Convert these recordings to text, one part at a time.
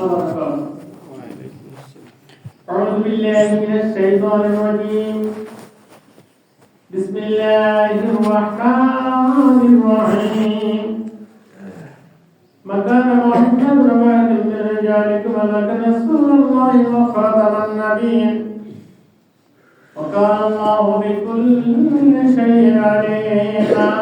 أعوذ بالله من الشيطان الرجيم. بسم الله الرحمن الرحيم. ما كان محمد رواة من رجالكم ولكن رسول الله وخاتم النبيين وكان الله بكل شيء عليما.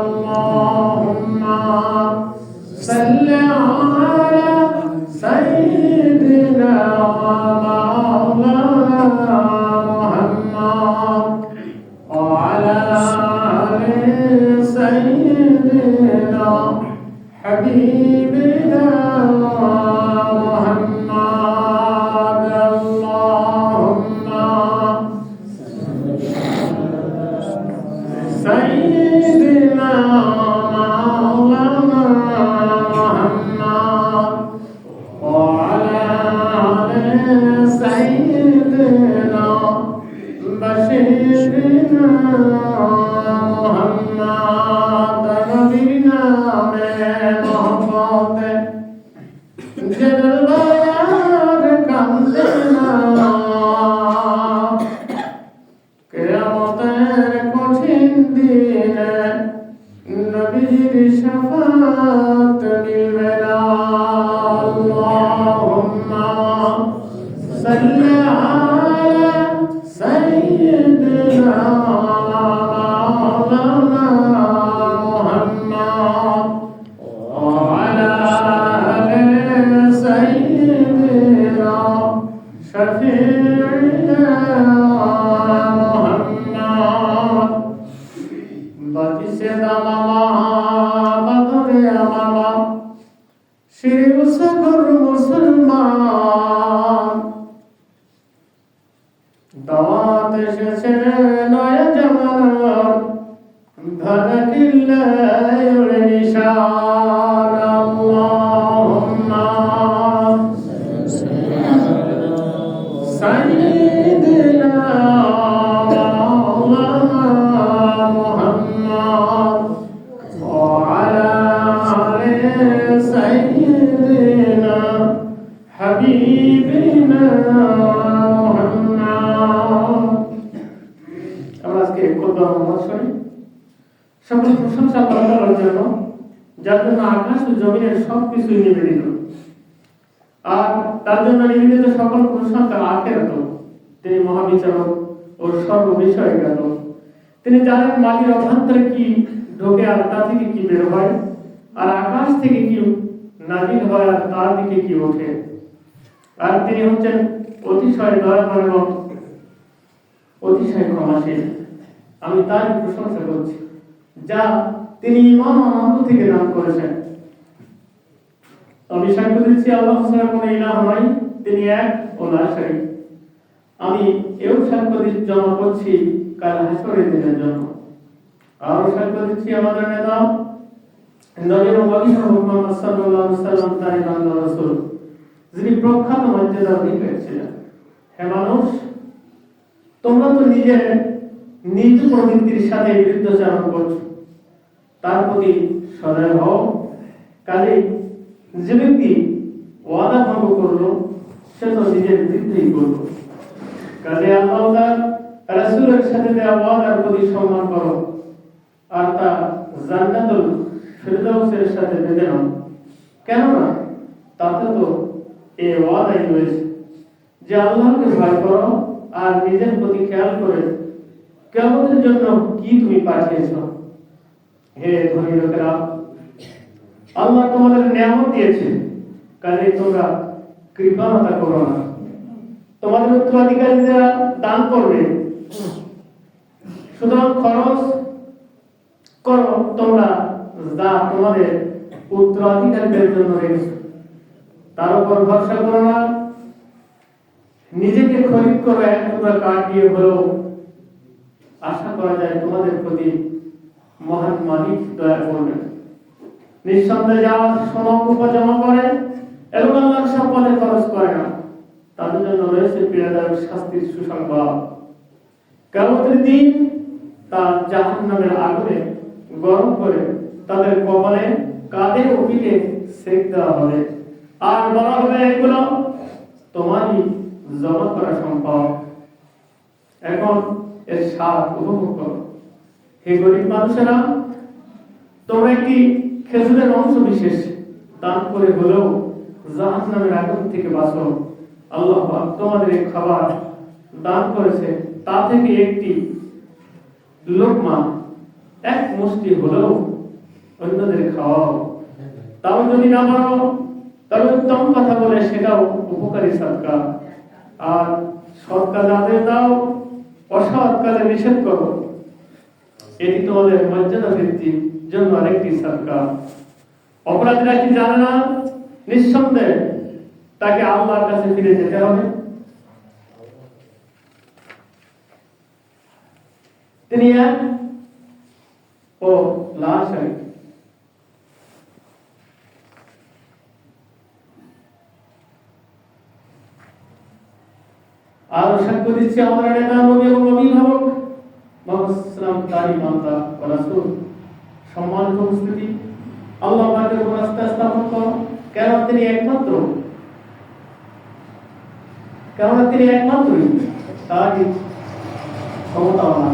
সকল প্রশংসা আল্লাহর জন্য যার জন্য আকাশ ও সব কিছুই নিবেদিত। আর তার জন্য নিবেদিত সকল প্রশংসা আখেরাত তিনি মহাবিচারক ও সর্ব বিষয়ে জ্ঞাত তিনি জানেন মাটির অভ্যন্তরে কি ঢোকে আর তা থেকে কি বের হয়? আর আকাশ থেকে কি নাজিল হয় আর তার দিকে কি ওঠে? আর তিনি হচ্ছেন অতিশয় দয়াবান এবং অতিশয় ক্ষমাশীল। আমি তার প্রশংসা করছি, যা তিনি ইমান আনন্দ থেকে দান করেছেন। আমি সাক্ষ্য দিচ্ছি আল্লাহ ছাড়া কোনো ইলাহ নাই, তিনি এক ও না আমি এও সাক্ষ্য জমা করছি কাল হাসরের দিনের জন্য। সাক্ষ্য দিচ্ছি আমাদের নেতা যিনি প্রখ্যাত মানুষ, তোমরা তো নিজের নিজ প্রবৃত্তির সাথে বিরুদ্ধাচরণ করছ। তার প্রতি সদয় হও। কাজে যে ব্যক্তি ওয়াদা ভঙ্গ করল, সে তো নিজের বিরুদ্ধেই করল। কাজে আল্লাহ রাসূলের সাথে দেওয়া ওয়াদার প্রতি সম্মান করো। আর তা জান্নাতুল ফিরদাউসের সাথে বেঁধে নাও। কেননা তাতে তো এ ওয়াদাই রয়েছে। যে আল্লাহকে ভয় করো আর নিজের প্রতি খেয়াল করে কেমতের জন্য কি তুমি পাঠিয়েছ? হে ধনী লোকেরা, আল্লাহ তোমাদের নিয়ামত দিয়েছে কাজে তোমরা কৃপণতা করো না। তোমাদের উত্তরাধিকারীরা দান করবে সুতরাং খরচ করো, তোমরা যা তোমাদের উত্তরাধিকারীদের জন্য রেখেছো। তার উপর ভরসা করো না। নিজেকে খরিদ করো, এক টুকরা কাঠ দিয়ে হলেও আশা করা যায় তোমাদের প্রতি মহান মালিক দয়া করবেন। নিঃসন্দেহে যাওয়া সমগ্র জমা করে এবং আল্লাহ রয়েছে পীড়াদায়ক শাস্তির সুসংবাদ। কেমতের দিন তা জাহান নামের আগুনে গরম করে তাদের কপালে কাঁধে ও পিঠে সেক দেওয়া হবে। আর বলা হবে এগুলো তোমারই জমা করা সম্ভব এখন এর স্বাদ উপভোগ করো। হে গরিব মানুষেরা, তোমরা একটি খেজুরের অংশ বিশেষ দান করে হলেও জাহান নামের আগুন থেকে বাঁচো। আল্লাহ তোমাদের খাবার দান করেছে তা থেকে একটি লোকমা এক মুষ্টি হলেও অন্যদের খাওয়াও। তাও যদি না পারো, তবে উত্তম কথা বলে সেটাও উপকারী সরকার আর সৎ কাজ দাও, অসৎ কাজে নিষেধ করো। এটি তোমাদের মর্যাদা বৃদ্ধির জন্য আরেকটি সরকার অপরাধীরা কি জানে না? নিঃসন্দেহে তাকে আল্লাহর কাছে ফিরে যেতে হবে। তিনি এক ও এক আর সাক্ষ্য দিচ্ছে আমাদের নেতা নবী এবং অভিভাবক তারি মাতা সম্মানিত উপস্থিতি, আল্লাহ পাকের উপর আস্থা স্থাপন করো। কেন তিনি একমাত্র, কেননা তিনি একমাত্রই তারই ক্ষমতাবান।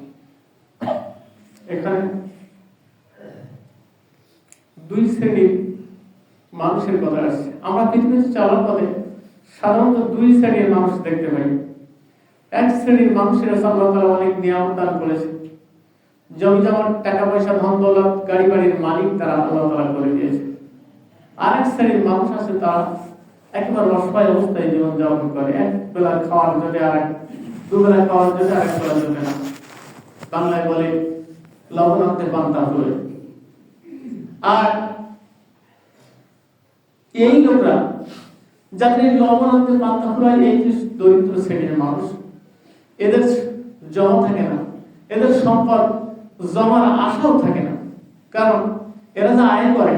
এখানে দুই শ্রেণির মানুষের কথা আসছে আমরা পৃথিবীতে চলার পথে সাধারণত দুই শ্রেণির মানুষ দেখতে পাই। এক শ্রেণির মানুষের আল্লাহ অনেক নিয়ম দান করেছে। জমি জমার টাকা পয়সা ধন, দৌলত গাড়ি বাড়ির মালিক তারা আল্লাহ তাআলা করে দিয়েছে। আরেক শ্রেণির মানুষ আছে, তারা একেবারে অসহায় অবস্থায় জীবন যাপন করে। এক বেলা খাওয়ার জন্য আর এক, দুবেলা খাওয়ার জন্য আরেক বেলা জন্য বাংলায় বলে লবণান্তে পান্তা হয়ে আর এই লোকরা যাদের লবণান্তে পান্তা ফুরায় এই যে দরিদ্র শ্রেণির মানুষ, এদের জমা থাকে না, এদের সম্পদ জমার আশাও থাকে না। কারণ এরা যা আয় করে,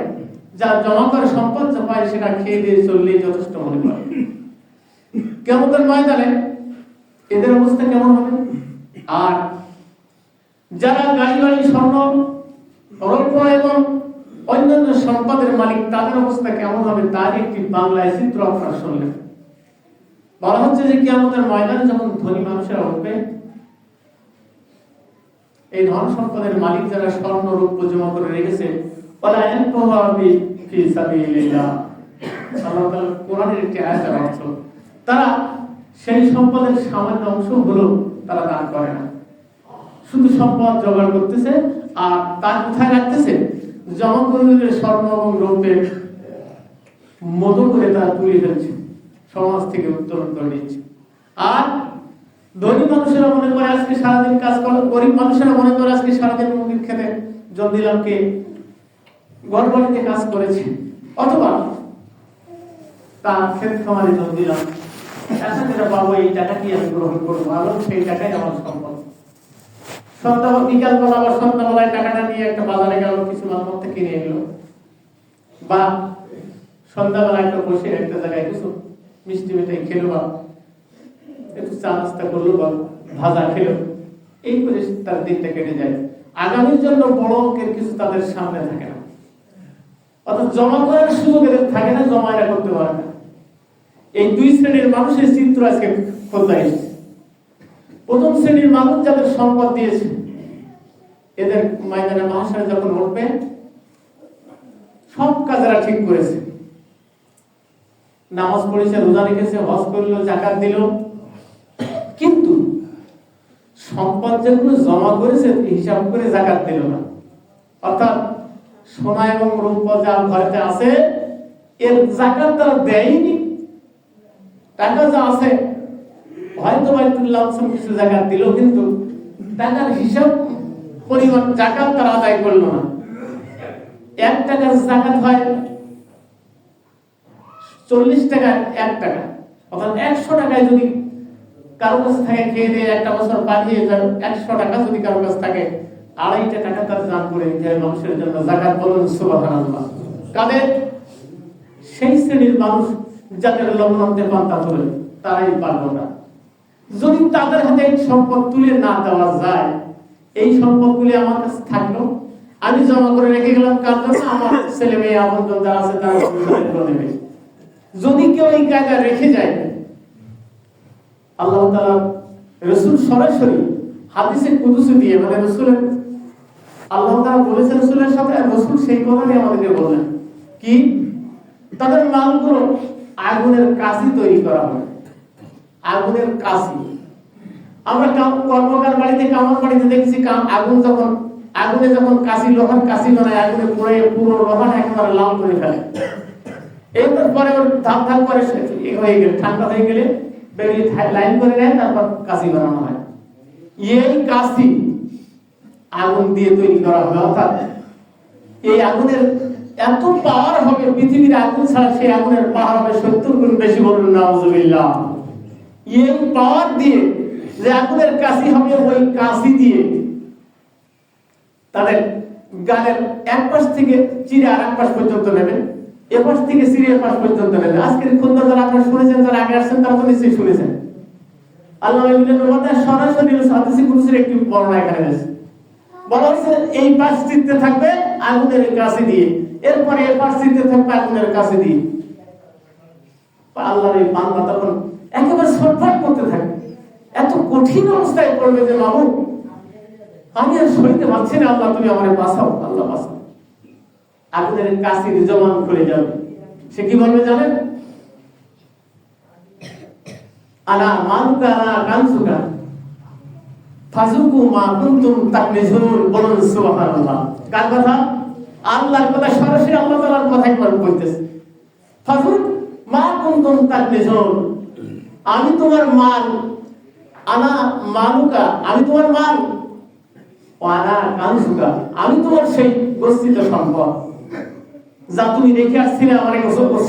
যা জমা করে সম্পদ যা পায়, সেটা খেয়ে দিয়ে চললেই যথেষ্ট মনে করে। কেমন ময়দানে এদের অবস্থা কেমন হবে? আর যারা গাড়ি বাড়ি, স্বর্ণ, রৌপ্য এবং অন্যান্য সম্পদের মালিক, তাদের অবস্থা কেমন হবে তার একটি বাংলায় চিত্র আপনারা শুনলেন। বলা হচ্ছে যে কি আমাদের ময়দানে যখন ধনী মানুষেরা উঠবে, এই ধন সম্পদের মালিক যারা স্বর্ণ, রৌপ্য জমা করে রেখেছে তারা সেই সম্পদের সামান্য অংশ হলো তারা দান করে না। শুধু সম্পদ জোগাড় করতেছে, আর তার কোথায় রাখতেছে? করে স্বর্ণ এবং রৌপ্যের মতো করে তারা তুলে ফেলছে, সমাজ থেকে উত্তোলন করে নিচ্ছে। আর ধনী মানুষেরা মনে করে আজকে সারাদিন কাজ করল গরিব মানুষেরা মনে করে আজকে সারাদিন মুরগির খেতে জল দিলাম কে গড়বাড়িতে কাজ করেছে, অথবা তার ক্ষেত খামারে জল দিলাম যেটা পাবো এই টাকা কি আমি গ্রহণ করব? আরও সেই টাকাই আমার সম্পদ। সন্ধ্যা বিকাল বেলা সন্ধ্যাবেলায় টাকাটা নিয়ে একটা বাজারে গেল, কিছু মালপত্র কিনে এলো। বা সন্ধ্যাবেলা একটা বসে একটা জায়গায় কিছু মিষ্টি মিঠাই খেলো বা একটু চা নাস্তা করল বা ভাজা খেলো। এই করে তার দিনটা কেটে যায়। আগামীর জন্য বড় অঙ্কের কিছু তাদের সামনে থাকে না। অর্থাৎ জমা করার সুযোগ এদের থাকে না, জমা করতে পারে না। এই দুই শ্রেণির মানুষের চিত্র আজকে খোঁজা এসেছে প্রথম শ্রেণির মানুষ যাদের সম্পদ দিয়েছে, এদের ময়দানে মহাশয় যখন উঠবে, সব কাজেরা ঠিক করেছে। নামাজ পড়েছে, রোজা রেখেছে, হজ করল, জাকাত দিল। কিন্তু সম্পদ যেগুলো জমা করেছে হিসাব করে জাকাত দিল না। অর্থাৎ সোনা এবং রূপ যা ঘরেতে আছে, এর জাকাত তারা দেয়নি। টাকা যা আছে হয়তো বা কিছু জাকাত দিল, কিন্তু টাকার হিসাব পরিমাণ জাকাত তারা আদায় করল না। এক টাকার জাকাত হয় চল্লিশ টাকা এক টাকা। অর্থাৎ একশো টাকায় যদি কারও কাছে থাকে, খেয়ে দিয়ে একটা বছর বাড়িয়ে যান, একশো টাকা যদি কারও কাছে থাকে, আড়াইটা টাকা তার দান করে দিতে মানুষের জন্য। জাকাত বলুন, সুবহানাল্লাহ। কাদের? সেই শ্রেণির মানুষ যাদের লগ্নান্তে পান্তা তোলে তারাই পারল না। যদি তাদের হাতে সম্পদ তুলে না দেওয়া যায়, এই সম্পদগুলি আমার কাছে থাকল। আমি জমা করে রেখে গেলাম, কার জন্য? আমার ছেলে মেয়ে আপনজন যারা আছে, তারা নেবে যদি কেউ এই কায়দা রেখে যায়, আল্লাহ রসুল সরাসরি হাদিসে কুদুসে দিয়ে মানে রসুলের, আল্লাহ তাআলা বলেছেন রসুলের সাথে রসুল সেই কথাই আমাদেরকে বললেন কি? তাদের মালগুলো আগুনের কাশি তৈরি করা হবে আগুনের কাশি আমরা কর্মকার বাড়িতে, কামার বাড়িতে দেখছি কাম- আগুন যখন আগুনে যখন কাশি, লোহার কাশি বানায়, আগুনে পুড়ে পুরো লোহাটা একেবারে লাল করে ফেলে। এরপর পরে ওর ধাপ ধাপ করে হয়ে গেলে, ঠান্ডা হয়ে গেলে বেরিয়ে লাইন করে নেয়, তারপর কাশি বানানো হয়। এই কাশি আগুন দিয়ে তৈরি করা হবে অর্থাৎ এই আগুনের এত পাওয়ার হবে, পৃথিবীর আগুন ছাড়া সেই আগুনের পাওয়ার হবে সত্তর গুণ বেশি বলুন নাউজুবিল্লাহ এই পাওয়ার দিয়ে যে আগুনের কাশি হবে ওই কাশি দিয়ে। তাদের গালের এক পাশ থেকে চিরে আর এক পাশ পর্যন্ত নেবেন এ থেকে সিরিয়ার পাশ পর্যন্ত নেবেন আজকের খুদ্া যারা আপনারা শুনেছেন, যারা আগে আসছেন, তারা তো নিশ্চয়ই শুনেছেন। আল্লাহ ইবনে রুমাতা সরাসরি হাদিসে কুদসির একটি বর্ণনা এখানে রয়েছে। বলা হচ্ছে এই পাশ চিত্তে থাকবে আগুনের কাছে দিয়ে। এরপরে এই পাশ চিত্তে থাকবে আগুনের কাছে দিয়ে। আল্লাহর এই বান্দা তখন একেবারে ছটফট করতে থাকে। এত কঠিন অবস্থায় পড়বে যে, বাবু, আমি আর সইতে পারছি না। আল্লাহ, তুমি আমার বাঁচাও। আল্লাহ বাঁচাও। আগুনের কাশির জমান খুলে যাবে। সে কি বলবে জানেন? আনা কানসুকা ফাজুকু মা কুনতুম তাকনিজুন বলুন, সুবহানাল্লাহ। কার কথা? আল্লাহর কথা। সরাসরি আল্লাহ তাআলার কথাই বল কইতেছে ফাজুক মা কুনতুম তাকনিজুন আমি তোমার মাল, আনা মানুকা আমি তোমার মাল আনা কানসুকা আমি তোমার সেই গচ্ছিত সম্পদ। যা তুমি রেখে আসছিলে, আমার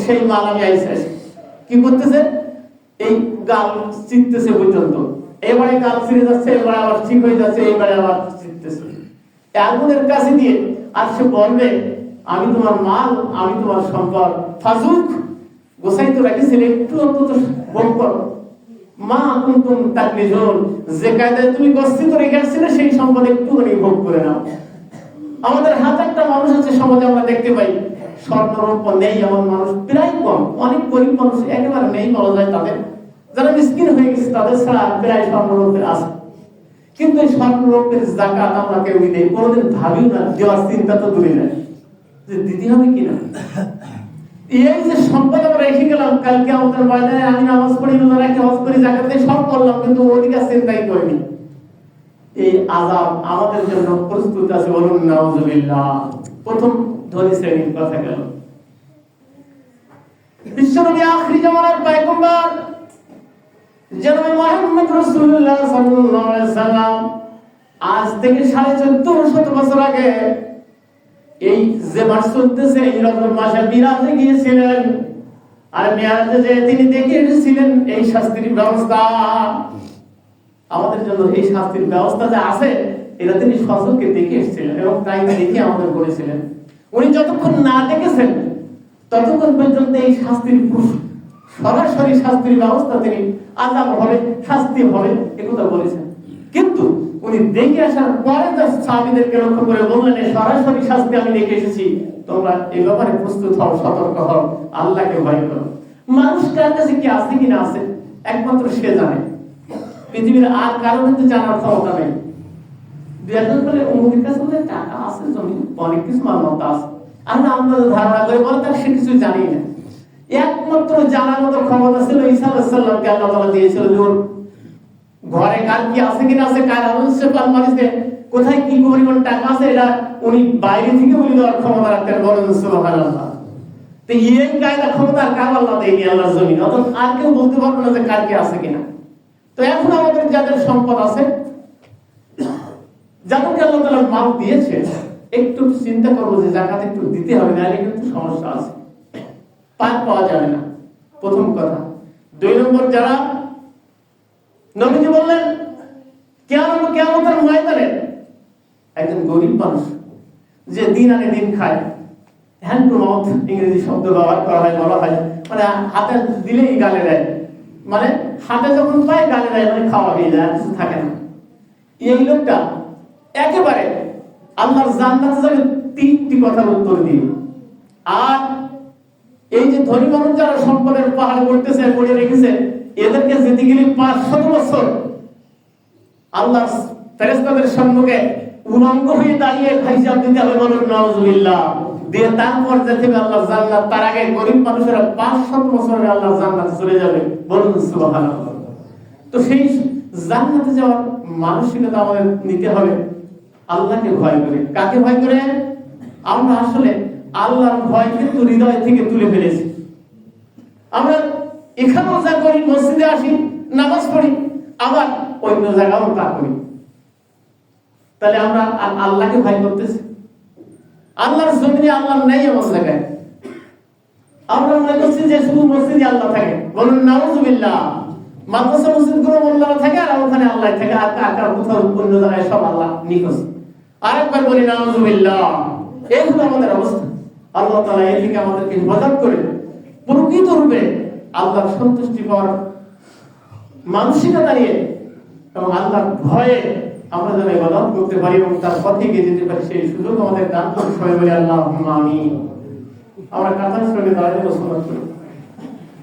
সেই মাল আমি আইসে আসি কি করতেছে? এই গাল চিনতেছে পর্যন্ত। এবারে গাল ফিরে যাচ্ছে, এবারে আবার ঠিক হয়ে যাচ্ছে, এবারে আবার চিনতেছে আগুনের কাছে দিয়ে আর সে বলবে, আমি তোমার মাল, আমি তোমার সম্পদ। ফাজুক গোসাই তো রাখিছিলে একটু অন্তত ভোগ করো। মা কুন্তুম তাকলিজুন, যে কায়দায় তুমি গচ্ছিত রেখে আসছিলে সেই সম্পদ একটুখানি ভোগ করে নাও। আমাদের হাজারটা মানুষ আছে, সমাজে আমরা দেখতে পাই স্বর্ণরূপ নেই এমন মানুষ, প্রায় কম, অনেক গরিব মানুষ একেবারে নেই বলা যায় তাদের। যারা মিসকিন হয়ে গেছে, তাদের ছাড়া প্রায় স্বর্ণরূপের আছে। কিন্তু এই স্বর্ণরূপের জাকাত আমরা কেউ নেই কোনোদিন ভাবিও না, দেওয়ার চিন্তা তো দূরে নাই যে দিতে হবে কিনা? এই যে সম্পদ আমরা রেখে গেলাম, কালকে আমাদের ময়দানে আমি নামাজ পড়ি জাকাত সব করলাম, কিন্তু ওদিকে চিন্তাই করিনি। এই আজাব আমাদের জন্য প্রস্তুত আছে বলুন, নাউজুবিল্লাহ। প্রথম ধনী শ্রেণির কথা গেল। বিশ্বনবী আখরি জামানার রাসূলুল্লাহ সাল্লাল্লাহু আলাইহি সাল্লাম আজ থেকে সাড়ে চোদ্দ শত বছর আগে এই যে মাস চলতেছে এই রজব মাসে মিরাজে গিয়েছিলেন। আর মেয়ারাজে যে তিনি দেখে এসেছিলেন এই শাস্তির ব্যবস্থা। আমাদের জন্য এই শাস্তির ব্যবস্থা যে আছে, এটা তিনি সচককে দেখে এসেছিলেন এবং তাই দেখে আমাদের বলেছিলেন। উনি যতক্ষণ না দেখেছেন, ততক্ষণ পর্যন্ত এই শাস্তির সরাসরি শাস্তির ব্যবস্থা তিনি আজাব হবে শাস্তি হবে একথা বলেছেন। কিন্তু উনি দেখে আসার পরে তার সাহাবীদেরকে লক্ষ্য করে বললেন সরাসরি শাস্তি আমি দেখে এসেছি। তোমরা এই ব্যাপারে প্রস্তুত হও, সতর্ক হও, আল্লাহকে ভয় করো। মানুষ কার কাছে কি আছে কি না আছে, একমাত্র সে জানে। পৃথিবীর আর কারও কিন্তু জানার ক্ষমতা নেই। টাকা আছে জমি অনেক কিছু মালমত্তা আছে। আর না আমরা ধারণা করে বলে, তার সে কিছু জানি না। একমাত্র জানার মতো ক্ষমতা ছিল সালামকে আল্লাহ তাআলা দিয়েছিল ঘরে কাল কি আছে কিনা আছে কার আনন্দ পাল মারিছে। কোথায় কি পরিমাণ টাকা আছে, এটা উনি বাইরে থেকে বলে দেওয়ার ক্ষমতা রাখতেন বলেন সুবহানাল্লাহ। তো এই কায়দা ক্ষমতা কার আল্লাহ দেয়নি? আল্লাহর জমিন। অত আর কেউ বলতে পারবে না যে কার কি আছে কিনা তো এখন আমাদের যাদের সম্পদ আছে, যাদেরকে আল্লাহ তাআলা মাল দিয়েছে, একটু চিন্তা করব যে জাকাত একটু দিতে হবে, নাহলে কিন্তু সমস্যা আছে। পার পাওয়া যাবে না। প্রথম কথা। দুই নম্বর, যারা নবীজি বললেন কেমন কেমন কেমতের ময়দানে একজন গরিব মানুষ যে দিন আনে দিন খায় হ্যান্ড টু মাউথ ইংরেজি শব্দ ব্যবহার করা হয়, বলা হয় মানে হাতে দিলেই গালে দেয়। মানে হাতে যখন পায়, গালে দেয় মানে খাওয়া হয়ে যায় কিছু থাকে না। এই লোকটা একেবারে আল্লাহর জান্নাতে যাবে তিনটি কথার উত্তর দিয়ে আর এই যে ধনী মানুষ যারা সম্পদের পাহাড় করতেছে করে রেখেছে এদেরকে যেতে গেলে পাঁচশো বছর আল্লাহ ফেরেস্তাদের সম্মুখে উলঙ্গ হয়ে দাঁড়িয়ে হিসাব দিতে হবে বলুন নওয়াজুবিল্লাহ দিয়ে তারপর যেতে হবে আল্লাহ জান্নাত। তার আগে গরিব মানুষেরা বছরের আল্লাহ জান্নাতে চলে যাবে বলুন, সুবহানাল্লাহ। তো সেই জান্নাতে যাওয়ার মানসিকতা আমাদের নিতে হবে। আল্লাহকে ভয় করে। কাকে ভয় করে? আমরা আসলে আল্লাহর ভয় কিন্তু হৃদয় থেকে তুলে ফেলেছি। আমরা এখানেও যা করি, মসজিদে আসি, নামাজ পড়ি, আবার অন্য জায়গাও তা করি। তাহলে আমরা আল্লাহকে ভয় করতেছি? আল্লাহর জমিনে আল্লাহ নেই আমার জায়গায়। আমরা মনে করছি যে শুধু মসজিদে আল্লাহ থাকে। বলুন, নাউজুবিল্লাহ। মাদ্রাসা মসজিদগুলো আল্লাহ থাকে আর ওখানে আল্লাহ থাকে, আর আর কার কোথাও অন্য জায়গায় সব আল্লাহ নিখোঁজ। আরেকবার বলি, নাউজুবিল্লাহ। এই হলো আমাদের অবস্থা। আল্লাহ তাআলা এই থেকে আমাদেরকে হেফাজত করে প্রকৃত রূপে আল্লাহর সন্তুষ্টিকর মানসিকতা নিয়ে এবং আল্লাহর ভয়ে আমরা যেন ইবাদত করতে পারি এবং তার পথে গিয়ে যেতে পারি, সেই সুযোগ আমাদের দান করে আল্লাহ আমরা কাতার সঙ্গে দাঁড়িয়ে বসবাস করি